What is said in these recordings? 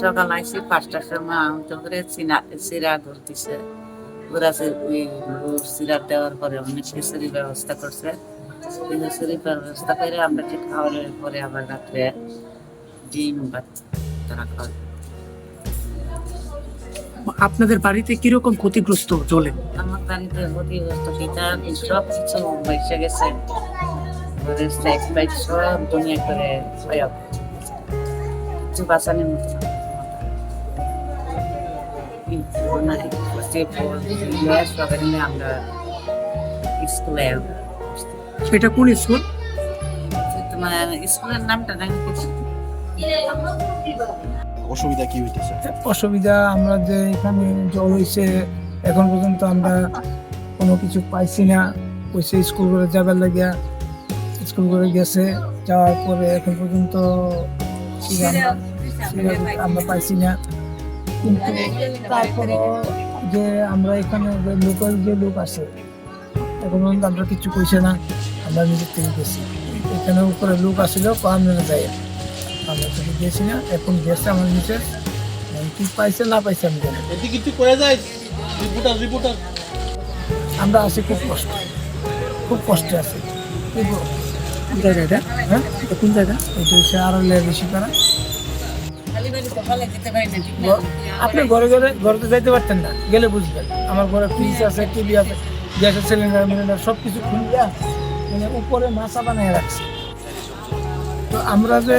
সকাল আইসি পাঁচটার সময় চিনা চিরা ধরতেছে ওরা সে- ওই চিরা দেওয়ার পরে অনেক খিচুড়ির ব্যবস্থা করছে। খিচুড়ির ব্যবস্থা করে আমরা যে খাওয়ানোর পরে আবার রাত্রে ডিম তারা খাওয়া আপনাদের বাড়িতে কীরকম ক্ষতিগ্রস্ত জলে আমার বাড়িতে ক্ষতিগ্রস্ত পিতা সব কিছু বেঁচে গেছে। সব দুনিয়া করে কিছু বাঁচানোর মতো সবাই মিলে আমরা স্কুলে এটা কোন স্কুল? তোমার স্কুলের নামটা জানি অসুবিধা কি হইতেছে? অসুবিধা আমরা যে এখানে জল হয়েছে এখন পর্যন্ত আমরা কোনো কিছু পাইছি না। কইছে স্কুল করে যাবার লাগিয়া। স্কুল করে গেছে যাওয়ার পরে এখন পর্যন্ত আমরা পাইছি না। কিন্তু তারপরে যে আমরা এখানে যে লোকাল যে লোক আছে এখন পর্যন্ত আমরা কিছু কইছে না আমরা নিজের থেকে গেছি। এখানে উপরে লোক আসছিল আমরা যাই আমরা থেকে গেছি না এখন গেছে আমার নিচে। কি পাইছে না পাইছে আমি জানি। এদিকে একটু যায় রিপোর্টার রিপোর্টার আমরা আছি খুব কষ্ট খুব কষ্টে আছি। কি জায়গা এটা? হ্যাঁ? কোন জায়গা? এটা হচ্ছে আরও লেয়ার বেশি আপনি ঘরে ঘরে ঘরে তো যাইতে পারতেন না, গেলে বুঝবেন। আমার ঘরে ফ্রিজ আছে টিভি আছে, গ্যাসের সিলিন্ডার মিলিন্ডার সব কিছু খুলিয়া মানে উপরে মাছা বানিয়ে রাখছি। তো আমরা যে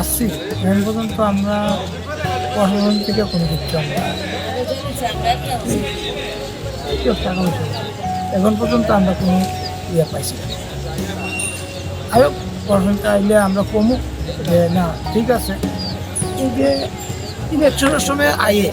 আসছি এখন পর্যন্ত আমরা প্রশাসন থেকে কোনো কিছু আমরা এখন পর্যন্ত আমরা কোনো ইয়ে পাইছি না। আরও প্রশাসনটা আইলে আমরা কমুক যে না, ঠিক আছে। যে ইলেকশনের সময় আইয়ে